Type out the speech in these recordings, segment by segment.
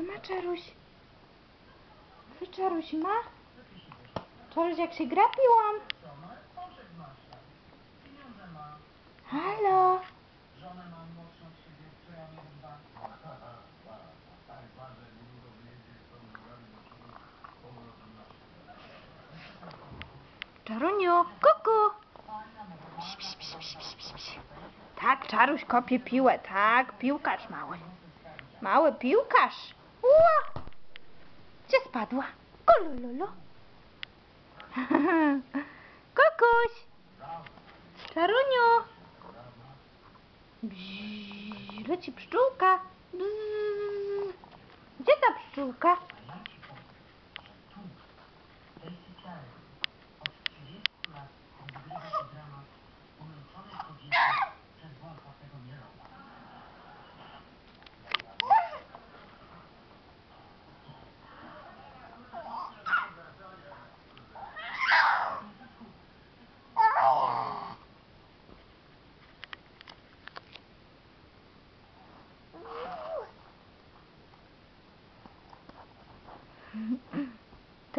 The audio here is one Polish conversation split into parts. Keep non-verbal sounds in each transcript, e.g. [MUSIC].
Co ma Czaruś? Co Czaruś ma? Czaruś jak się gra piłą? Halo? Czaruniu, kuku! Tak, Czaruś kopie piłę, tak, piłkarz mały. Mały piłkarz. Ła! Gdzie spadła? Kolololo. [LAUGHS] Kukuś! Czaruniu! Bzzz, leci pszczółka. Bzzz. Gdzie ta pszczółka?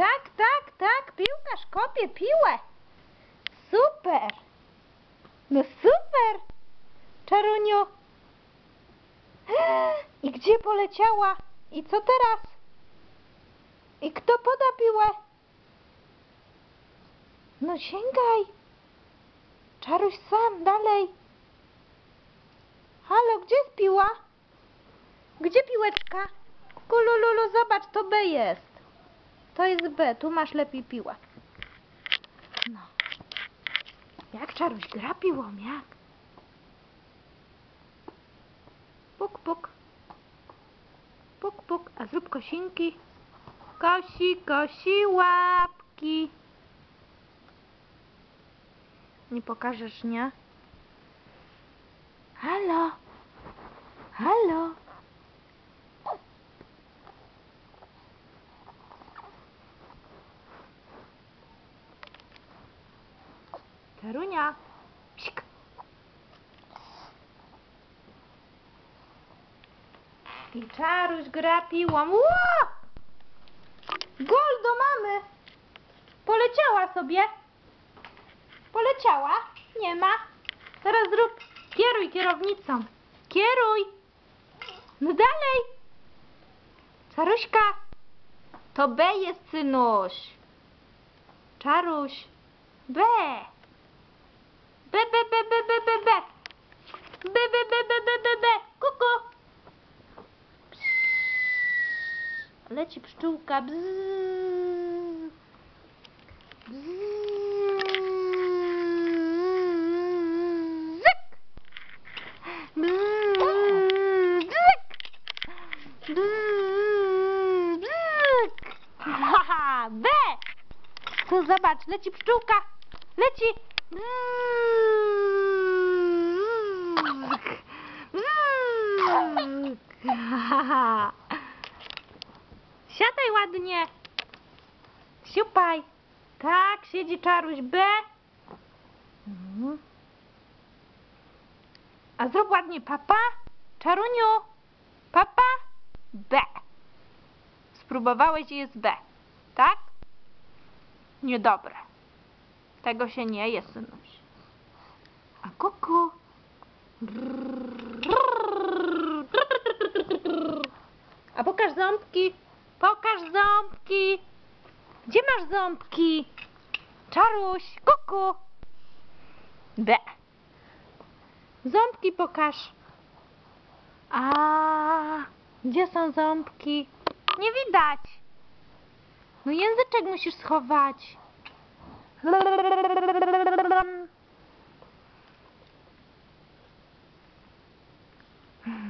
Tak, tak, tak, piłkarz kopie piłę. Super. No super. Czaruniu. [GASPS] I gdzie poleciała? I co teraz? I kto poda piłę? No sięgaj. Czaruś sam, dalej. Halo, gdzie jest piła? Gdzie piłeczka? Kulululu, zobacz, to B jest. To jest B, tu masz lepiej piłę. No. Jak Czaruś gra piłą, jak? Puk, puk. Puk, puk. A zrób kosinki. Kosi, kosi, łapki. Nie pokażesz, nie? Halo? Halo? Czarunia. Psik. I Czaruś gra piłą. Ło! Gol do mamy. Poleciała sobie. Poleciała. Nie ma. Teraz zrób. Kieruj kierownicą. Kieruj. No dalej. Czaruśka. To B jest synuś. Czaruś. B. B, B, B, B, B, B, B. B, B, B, B, B, B, B. Kuku. Leci pszczółka. Bzzyk. Haha, B. Tu zobacz, leci pszczółka. Leci. [LAUGHS] Siadaj ładnie. Siupaj. Tak, siedzi czaruś B. Mhm. A zrób ładnie papa. Czaruniu. Papa. B. Spróbowałeś i jest B. Tak? Niedobre. Tego się nie je, synuś. A kuku. A pokaż ząbki. Pokaż ząbki. Gdzie masz ząbki? Czaruś, kuku. B. Ząbki pokaż. A gdzie są ząbki? Nie widać. No języczek musisz schować. [LAUGHS]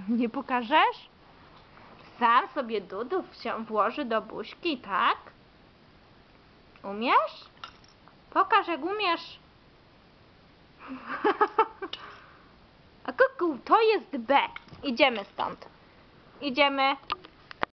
Nie pokażesz? Sam sobie dudów się włoży do buźki, tak? Umiesz? Pokaż jak umiesz. [LAUGHS] A kuku, to jest B. Idziemy stąd. Idziemy.